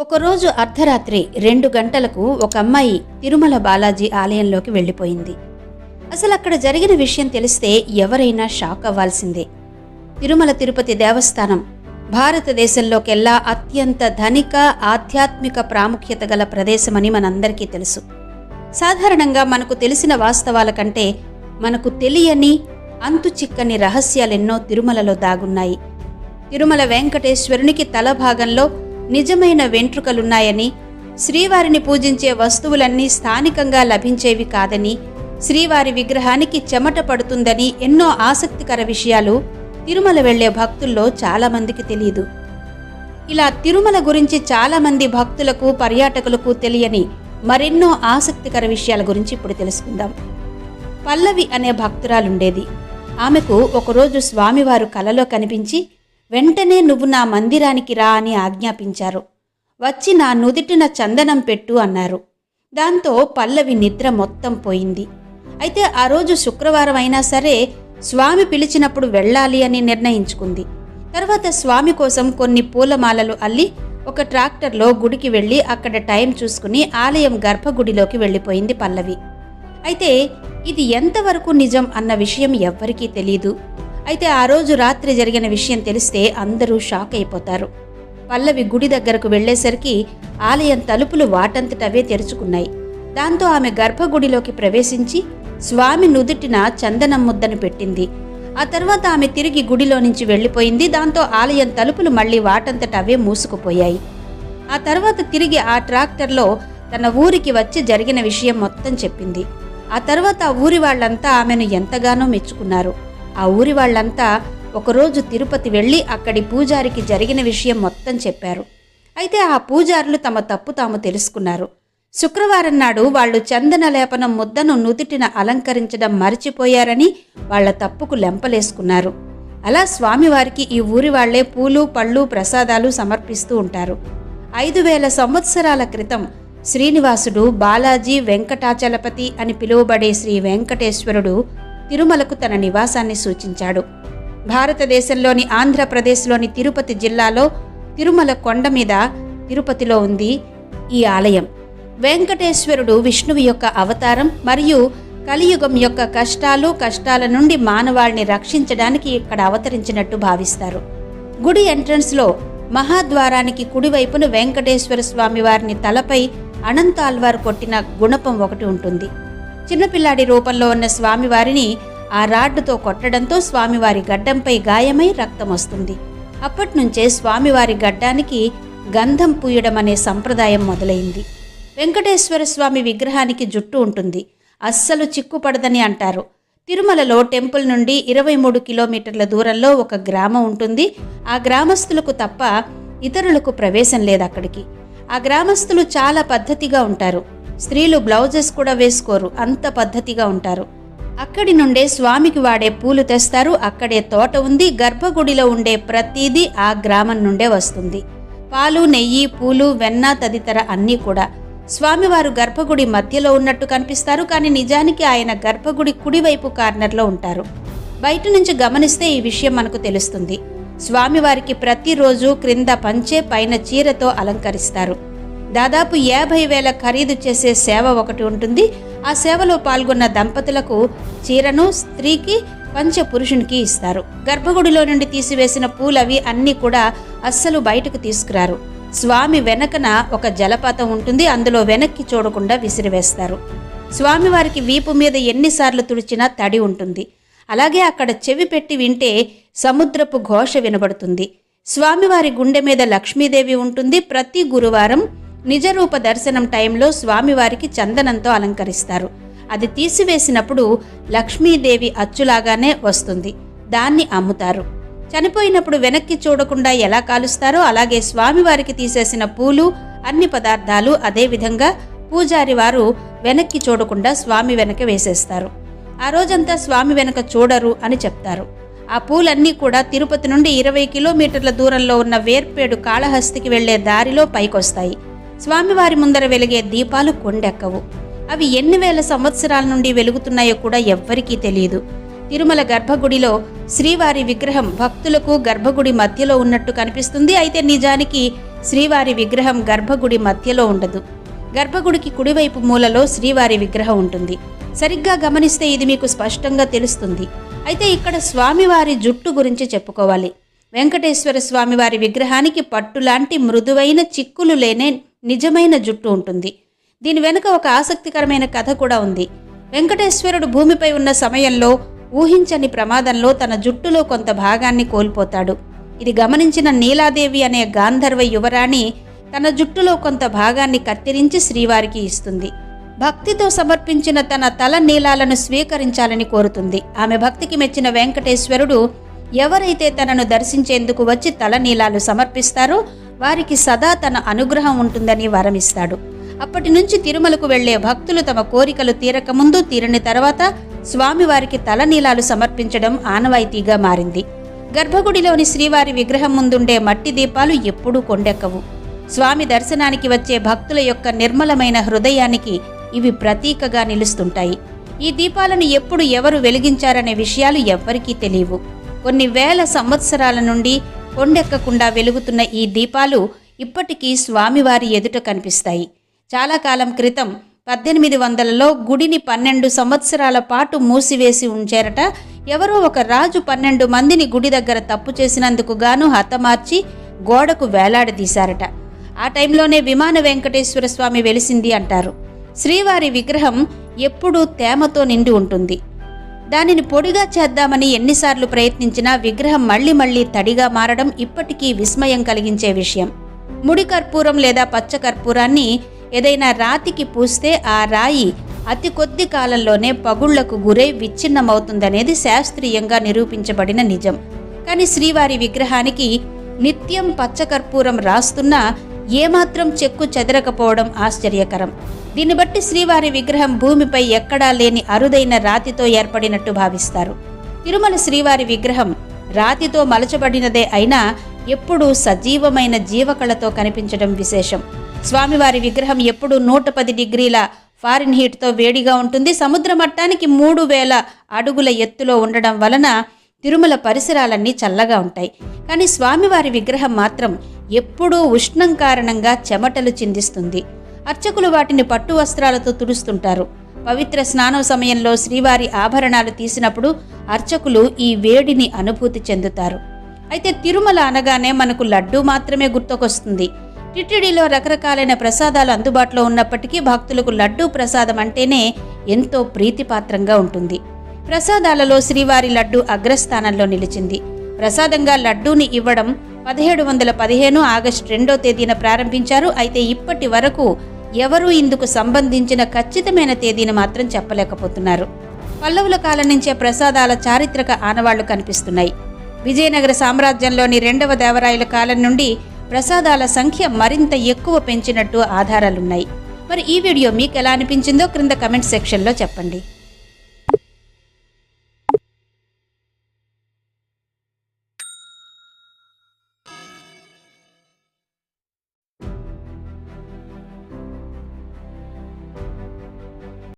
ఒకరోజు అర్ధరాత్రి రెండు గంటలకు ఒక అమ్మాయి తిరుమల బాలాజీ ఆలయంలోకి వెళ్ళిపోయింది. అసలు అక్కడ జరిగిన విషయం తెలిస్తే ఎవరైనా షాక్ అవ్వాల్సిందే. తిరుమల తిరుపతి దేవస్థానం భారతదేశంలోకెల్లా అత్యంత ధనిక ఆధ్యాత్మిక ప్రాముఖ్యత గల ప్రదేశమని మనందరికీ తెలుసు. సాధారణంగా మనకు తెలిసిన వాస్తవాల కంటే మనకు తెలియని అంతు చిక్కని రహస్యాలెన్నో తిరుమలలో దాగున్నాయి. తిరుమల వెంకటేశ్వరునికి తల భాగంలో నిజమైన వెంట్రుకలున్నాయని శ్రీవారిని పూజించే వస్తువులన్నీ స్థానికంగా లభించేవి కాదని శ్రీవారి విగ్రహానికి చెమట పడుతుందని ఎన్నో ఆసక్తికర విషయాలు తిరుమల వెళ్ళే భక్తుల్లో చాలామందికి తెలియదు ఇలా తిరుమల గురించి చాలామంది భక్తులకు పర్యాటకులకు తెలియని మరెన్నో ఆసక్తికర విషయాల గురించి ఇప్పుడు తెలుసుకుందాం. పల్లవి అనే భక్తురాలుండేది. ఆమెకు ఒకరోజు స్వామివారు కలలో కనిపించి వెంటనే నువ్వు నా మందిరానికి రా అని ఆజ్ఞాపించారు. వచ్చి నా నుదిటిన చందనం పెట్టు అన్నారు. దాంతో పల్లవి నిద్ర మొత్తం పోయింది. అయితే ఆ రోజు శుక్రవారం అయినా సరే స్వామి పిలిచినప్పుడు వెళ్ళాలి అని నిర్ణయించుకుంది. తర్వాత స్వామి కోసం కొన్ని పూలమాలలు అల్లి ఒక ట్రాక్టర్లో గుడికి వెళ్ళి అక్కడ టైం చూసుకుని ఆలయం గర్భగుడిలోకి వెళ్ళిపోయింది పల్లవి. అయితే ఇది ఎంతవరకు నిజం అన్న విషయం ఎవ్వరికీ తెలీదు. అయితే ఆ రోజు రాత్రి జరిగిన విషయం తెలిస్తే అందరూ షాక్ అయిపోతారు. పల్లవి గుడి దగ్గరకు వెళ్ళేసరికి ఆలయం తలుపులు వాటంతటవే తెరుచుకున్నాయి. దాంతో ఆమె గర్భగుడిలోకి ప్రవేశించి స్వామి నుదుటిన చందనం ముద్దను పెట్టింది. ఆ తర్వాత ఆమె తిరిగి గుడిలో నుంచి వెళ్ళిపోయింది. దాంతో ఆలయం తలుపులు మళ్ళీ వాటంతటవే మూసుకుపోయాయి. ఆ తర్వాత తిరిగి ఆ ట్రాక్టర్లో తన ఊరికి వచ్చి జరిగిన విషయం మొత్తం చెప్పింది. ఆ తర్వాత ఆ ఊరి వాళ్ళంతా ఆమెను ఎంతగానో మెచ్చుకున్నారు. ఆ ఊరి వాళ్ళంతా ఒకరోజు తిరుపతి వెళ్ళి అక్కడి పూజారికి జరిగిన విషయం మొత్తం చెప్పారు. అయితే ఆ పూజారులు తమ తప్పు తాము తెలుసుకున్నారు. శుక్రవారం నాడు వాళ్ళు చందన లేపనం ముద్దను నుదుటిన అలంకరించడం మర్చిపోయారని వాళ్ళ తప్పుకు లెంపలేసుకున్నారు. అలా స్వామివారికి ఈ ఊరి వాళ్ళే పూలు పళ్ళు ప్రసాదాలు సమర్పిస్తూ ఉంటారు. ఐదు వేల సంవత్సరాల క్రితం శ్రీనివాసుడు బాలాజీ వెంకటాచలపతి అని పిలువబడే శ్రీ వెంకటేశ్వరుడు తిరుమలకు తన నివాసాన్ని సూచించాడు. భారతదేశంలోని ఆంధ్రప్రదేశ్లోని తిరుపతి జిల్లాలో తిరుమల కొండ మీద తిరుపతిలో ఉంది ఈ ఆలయం. వెంకటేశ్వరుడు విష్ణువు యొక్క అవతారం మరియు కలియుగం యొక్క కష్టాలు కష్టాల నుండి మానవాళిని రక్షించడానికి ఇక్కడ అవతరించినట్టు భావిస్తారు. గుడి ఎంట్రన్స్లో మహాద్వారానికి కుడివైపున వెంకటేశ్వర స్వామి వారిని తలపై అనంతాల్వారు కొట్టిన గుణపం ఒకటి ఉంటుంది. చిన్నపిల్లాడి రూపంలో ఉన్న స్వామివారిని ఆ రాడ్డుతో కొట్టడంతో స్వామివారి గడ్డంపై గాయమై రక్తం వస్తుంది అప్పట్నుంచే స్వామివారి గడ్డానికి గంధం పూయడం అనే సంప్రదాయం మొదలైంది. వెంకటేశ్వర స్వామి విగ్రహానికి జుట్టు ఉంటుంది. అస్సలు చిక్కుపడదని అంటారు. తిరుమలలో టెంపుల్ నుండి ఇరవై మూడు కిలోమీటర్ల దూరంలో ఒక గ్రామం ఉంటుంది. ఆ గ్రామస్తులకు తప్ప ఇతరులకు ప్రవేశం లేదు అక్కడికి ఆ గ్రామస్తులు చాలా పద్ధతిగా ఉంటారు. స్త్రీలు బ్లౌజెస్ కూడా వేసుకోరు. అంత పద్ధతిగా ఉంటారు. అక్కడి నుండే స్వామికి వాడే పూలు తెస్తారు. అక్కడే తోట ఉంది. గర్భగుడిలో ఉండే ప్రతిదీ ఆ గ్రామం నుండే వస్తుంది. పాలు నెయ్యి పూలు వెన్న తదితర అన్నీ కూడా స్వామివారు గర్భగుడి మధ్యలో ఉన్నట్టు కనిపిస్తారు. కానీ నిజానికి ఆయన గర్భగుడి కుడివైపు కార్నర్లో ఉంటారు. బయట నుంచి గమనిస్తే ఈ విషయం మనకు తెలుస్తుంది. స్వామివారికి ప్రతిరోజు క్రింద పంచే పైన చీరతో అలంకరిస్తారు. దాదాపు యాభై వేల ఖరీదు చేసే సేవ ఒకటి ఉంటుంది. ఆ సేవలో పాల్గొన్న దంపతులకు చీరను స్త్రీకి పంచ పురుషునికి ఇస్తారు. గర్భగుడిలో నుండి తీసివేసిన పూలవి అన్నీ కూడా అస్సలు బయటకు తీసుకురారు. స్వామి వెనకన ఒక జలపాతం ఉంటుంది. అందులో వెనక్కి చూడకుండా విసిరివేస్తారు. స్వామివారికి వీపు మీద ఎన్నిసార్లు తుడిచినా తడి ఉంటుంది. అలాగే అక్కడ చెవి పెట్టి వింటే సముద్రపు ఘోష వినబడుతుంది. స్వామివారి గుండె మీద లక్ష్మీదేవి ఉంటుంది. ప్రతి గురువారం నిజరూప దర్శనం టైంలో స్వామివారికి చందనంతో అలంకరిస్తారు. అది తీసివేసినప్పుడు లక్ష్మీదేవి అచ్చులాగానే వస్తుంది. దాన్ని అమ్ముతారు. చనిపోయినప్పుడు వెనక్కి చూడకుండా ఎలా కాలుస్తారో అలాగే స్వామివారికి తీసేసిన పూలు అన్ని పదార్థాలు అదేవిధంగా పూజారి వారు వెనక్కి చూడకుండా స్వామి వెనక వేసేస్తారు. ఆ రోజంతా స్వామి వెనక చూడరు అని చెప్తారు. ఆ పూలన్నీ కూడా తిరుపతి నుండి ఇరవై కిలోమీటర్ల దూరంలో ఉన్న వేర్పేడు కాళహస్తికి వెళ్ళే దారిలో పైకొస్తాయి. స్వామివారి ముందర వెలిగే దీపాలు కొండెక్కవు. అవి ఎన్ని వేల సంవత్సరాల నుండి వెలుగుతున్నాయో కూడా ఎవ్వరికీ తెలియదు తిరుమల గర్భగుడిలో శ్రీవారి విగ్రహం భక్తులకు గర్భగుడి మధ్యలో ఉన్నట్టు కనిపిస్తుంది. అయితే నిజానికి శ్రీవారి విగ్రహం గర్భగుడి మధ్యలో ఉండదు. గర్భగుడికి కుడివైపు మూలలో శ్రీవారి విగ్రహం ఉంటుంది. సరిగ్గా గమనిస్తే ఇది మీకు స్పష్టంగా తెలుస్తుంది. అయితే ఇక్కడ స్వామివారి జుట్టు గురించి చెప్పుకోవాలి. వెంకటేశ్వర స్వామివారి విగ్రహానికి పట్టులాంటి మృదువైన చిక్కులు లేనే నిజమైన జుట్టు ఉంటుంది. దీని వెనుక ఒక ఆసక్తికరమైన కథ కూడా ఉంది. వెంకటేశ్వరుడు భూమిపై ఉన్న సమయంలో ఊహించని ప్రమాదంలో తన జుట్టులో కొంత భాగాన్ని కోల్పోతాడు. ఇది గమనించిన నీలాదేవి అనే గాంధర్వ యువరాణి తన జుట్టులో కొంత భాగాన్ని కత్తిరించి శ్రీవారికి ఇస్తుంది. భక్తితో సమర్పించిన తన తల నీలాలను స్వీకరించాలని కోరుతుంది. ఆమె భక్తికి మెచ్చిన వెంకటేశ్వరుడు ఎవరైతే తనను దర్శించేందుకు వచ్చి తల నీలాలు సమర్పిస్తారో వారికి సదా తన అనుగ్రహం ఉంటుందని వరమిస్తాడు అప్పటి నుంచి తిరుమలకు వెళ్ళే భక్తులు తమ కోరికలు తీరక ముందు తీరని తర్వాత స్వామివారికి తలనీలాలు సమర్పించడం ఆనవాయితీగా మారింది. గర్భగుడిలోని శ్రీవారి విగ్రహం ముందుండే మట్టి దీపాలు ఎప్పుడూ కొండెక్కవు. స్వామి దర్శనానికి వచ్చే భక్తుల యొక్క నిర్మలమైన హృదయానికి ఇవి ప్రతీకగా నిలుస్తుంటాయి. ఈ దీపాలను ఎప్పుడు ఎవరు వెలిగించారనే విషయాలు ఎవ్వరికీ తెలియవు. కొన్ని వేల సంవత్సరాల నుండి కొండెక్కకుండా వెలుగుతున్న ఈ దీపాలు ఇప్పటికీ స్వామివారి ఎదుట కనిపిస్తాయి. చాలా కాలం క్రితం పద్దెనిమిది వందలలో గుడిని పన్నెండు సంవత్సరాల పాటు మూసివేసి ఉంచారట. ఎవరో ఒక రాజు పన్నెండు మందిని గుడి దగ్గర తప్పు చేసినందుకు గాను హతమార్చి గోడకు వేలాడదీశారట. ఆ టైంలోనే విమాన వెంకటేశ్వర స్వామి వెలిసింది అంటారు. శ్రీవారి విగ్రహం ఎప్పుడూ తేమతో నిండి ఉంటుంది. దానిని పొడిగా చేద్దామని ఎన్నిసార్లు ప్రయత్నించినా విగ్రహం మళ్ళీ మళ్ళీ తడిగా మారడం ఇప్పటికీ విస్మయం కలిగించే విషయం. ముడి కర్పూరం లేదా పచ్చ కర్పూరాన్ని ఏదైనా రాతికి పూస్తే ఆ రాయి అతి కొద్ది కాలంలోనే పగుళ్ళకు గురై విచ్ఛిన్నమవుతుందనేది శాస్త్రీయంగా నిరూపించబడిన నిజం. కానీ శ్రీవారి విగ్రహానికి నిత్యం పచ్చకర్పూరం రాస్తున్నా ఏమాత్రం చెక్కు చెదరకపోవడం ఆశ్చర్యకరం. దీన్ని బట్టి శ్రీవారి విగ్రహం భూమిపై ఎక్కడా లేని అరుదైన రాతితో ఏర్పడినట్టు భావిస్తారు. తిరుమల శ్రీవారి విగ్రహం రాతితో మలచబడినదే అయినా ఎప్పుడూ సజీవమైన జీవకళతో కనిపించడం విశేషం. స్వామివారి విగ్రహం ఎప్పుడూ నూట పది డిగ్రీల ఫారిన్ హీట్తో వేడిగా ఉంటుంది. సముద్ర మట్టానికి మూడు వేల అడుగుల ఎత్తులో ఉండడం వలన తిరుమల పరిసరాలన్నీ చల్లగా ఉంటాయి. కానీ స్వామివారి విగ్రహం మాత్రం ఎప్పుడూ ఉష్ణం కారణంగా చెమటలు చిందిస్తుంది. అర్చకులు వాటిని పట్టు వస్త్రాలతో తుడుస్తుంటారు. పవిత్ర స్నానం సమయంలో శ్రీవారి ఆభరణాలు తీసినప్పుడు అర్చకులు ఈ వేడిని అనుభూతి చెందుతారు. అయితే తిరుమల అనగానే మనకు లడ్డూ మాత్రమే గుర్తుకొస్తుంది. టిటిడిలో రకరకాలైన ప్రసాదాలు అందుబాటులో ఉన్నప్పటికీ భక్తులకు లడ్డూ ప్రసాదం అంటేనే ఎంతో ప్రీతిపాత్రంగా ఉంటుంది. ప్రసాదాలలో శ్రీవారి లడ్డూ అగ్రస్థానంలో నిలిచింది. ప్రసాదంగా లడ్డూని ఇవ్వడం పదిహేడు వందల పదిహేను ఆగస్టు రెండో తేదీన ప్రారంభించారు. అయితే ఇప్పటి వరకు ఎవరూ ఇందుకు సంబంధించిన ఖచ్చితమైన తేదీని మాత్రం చెప్పలేకపోతున్నారు. పల్లవుల కాలం నుంచే ప్రసాదాల చారిత్రక ఆనవాళ్ళు కనిపిస్తున్నాయి. విజయనగర సామ్రాజ్యంలోని రెండవ దేవరాయల కాలం నుండి ప్రసాదాల సంఖ్య మరింత ఎక్కువ పెంచినట్టు ఆధారాలున్నాయి. మరి ఈ వీడియో మీకు ఎలా అనిపించిందో క్రింద కమెంట్ సెక్షన్లో చెప్పండి.